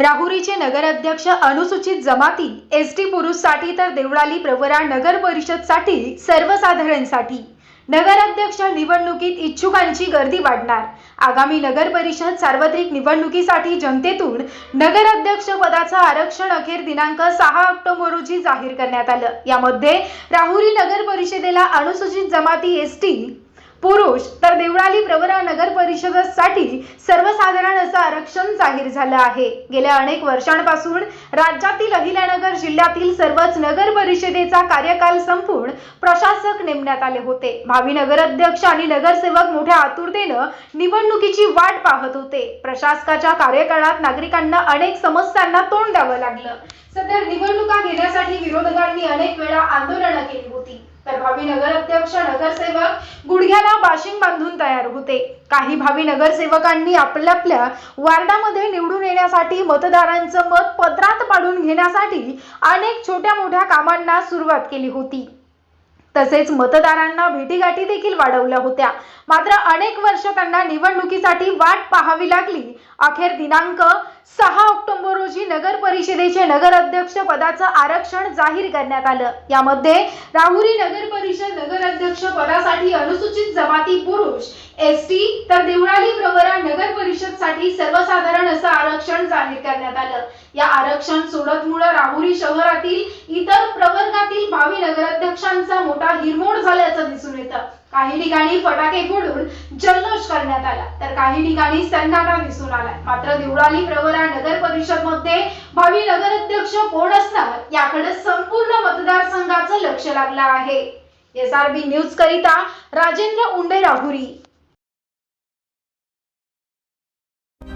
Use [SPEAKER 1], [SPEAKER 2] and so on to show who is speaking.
[SPEAKER 1] राहुरीचे नगराध्यक्ष अनुसूचित जमाती एस टी पुरुषसाठी तर देवळाली प्रवरा नगर परिषदसाठी सर्वसाधारणसाठी. नगराध्यक्ष निवडणुकीत इच्छुकांची गर्दी वाढणार. आगामी नगर परिषद सार्वत्रिक निवडणुकीसाठी जनतेतून नगराध्यक्ष पदाचं आरक्षण अखेर दिनांक सहा ऑक्टोबर रोजी जाहीर करण्यात आलं. यामध्ये राहुरी नगर परिषदेला अनुसूचित जमाती एस टी पुरुष तर देवळाली प्रवरा नगर परिषदेसाठी सर्वसाधारण असं आरक्षण जाहीर झालं आहे. गेल्या अनेक वर्षांपासून राज्यातील अहिल्यानगर जिल्ह्यातील सर्वच नगर परिषदेचा कार्यकाल संपून प्रशासक नेमण्यात आले होते. भावी नगराध्यक्ष आणि नगरसेवक मोठ्या आतुरतेनं निवडणुकीची वाट पाहत होते. प्रशासकाच्या कार्यकाळात नागरिकांना अनेक समस्यांना तोंड द्यावं लागलं. सध्या निवडणुका घेण्यासाठी विरोधकांनी अनेक वेळा आंदोलनं केली होती. तर भावी नगराध्यक्ष नगरसेवक गुडघ्याला बाशिंग बांधून तयार होते. काही भावी नगरसेवकांनी आपल्या आपल्या वार्डामध्ये निवडून येण्यासाठी मतदारांचं मत पत्रात पाडून घेण्यासाठी अनेक छोट्या मोठ्या कामांना सुरुवात केली होती. तसेच मतदारांना भेटीगाठी देखील वाढवल्या होत्या. मात्र अनेक वर्ष त्यांना निवडणुकीसाठी वाट पाहावी लागली. अखेर दिनांक सहा ऑक्टोबर रोजी नगर परिषदेचे नगराध्यक्ष पदाचं आरक्षण जाहीर करण्यात आलं. यामध्ये राहुरी नगर परिषद नगराध्यक्ष पदासाठी अनुसूचित जमाती पुरुष एस टी तर देवळाली प्रवरा नगर परिषदसाठी सर्वसाधारण असं आरक्षण जाहीर करण्यात आलं. या आरक्षण सोडतमुळे राहुरी शहरातील इतर प्रवर्गातील भावी नगराध्यक्षांचा मोठा हिरमोड झाल्याचं दिसून येतं. काही ठिकाणी फटाके फोडून जल्लोष करण्यात आला. तर काही ठिकाणी सन्नाटा दिसून आला मात्र देवळाली प्रवरा नगर परिषदमध्ये भावी नगराध्यक्ष कोण असणार याकडे संपूर्ण मतदारसंघाचं लक्ष लागलं आहे. एस आर बी न्यूज करिता राजेंद्र उंडे राहुरी.